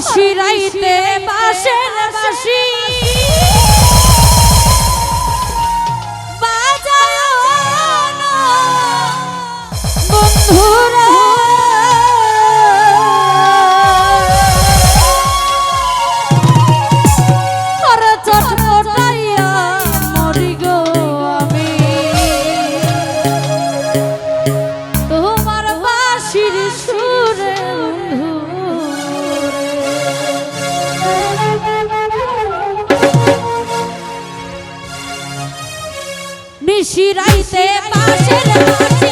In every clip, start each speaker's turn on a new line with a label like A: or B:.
A: নিশিরাইতে বাসের বাসি বন্ধুরা নিশিরাইতে বাঁশের বাঁশি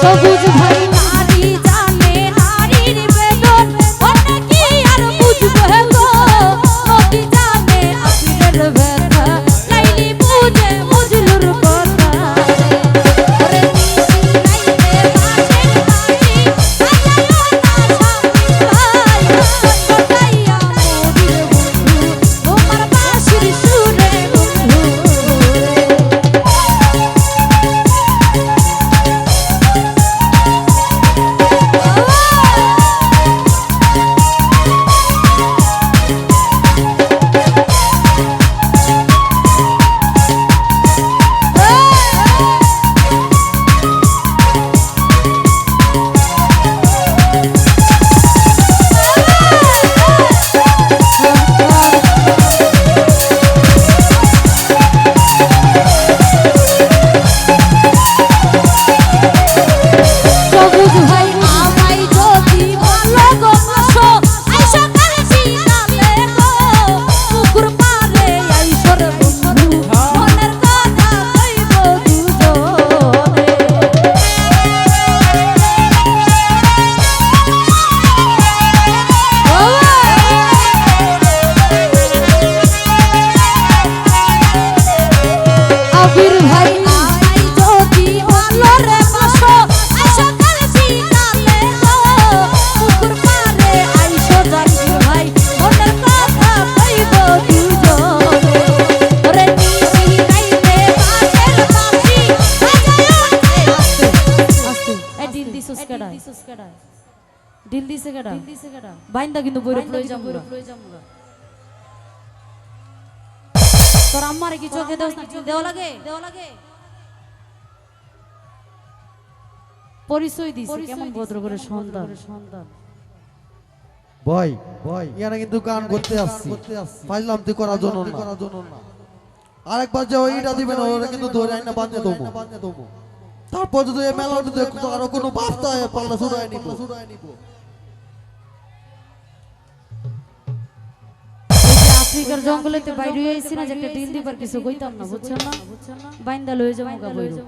A: 小猪自拍 দিল দিছে কেডা বাইন্দা কিন্তু বইরে লই যাম তোর আম্মারে কি চোখে না দেওয়া লাগে? দেওয়া লাগে? পরিচয় দিছে কেমন ভদ্র করে সন্তান। সন্তান।
B: ভয় ভয় ইয়ারা কিন্তু গান করতে আসছি। পাইলাম তুই করার জন্য না। আরেকবার যে ওইটা দিবে না ওরা কিন্তু ধরে আইনা বাঁধে দেবো তারপর যদি এই মেলা আরও কোনো বাস্তা পাল্লা শুরু নিব।
A: এই যে আফ্রিকার জঙ্গলেতে বাইরে হয়েছি না, যে একটা ডিল দিবার কিছু কইতাম না বুঝছেন না? বাইন্দা লয়ে যাব গা বইরো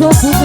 A: Что?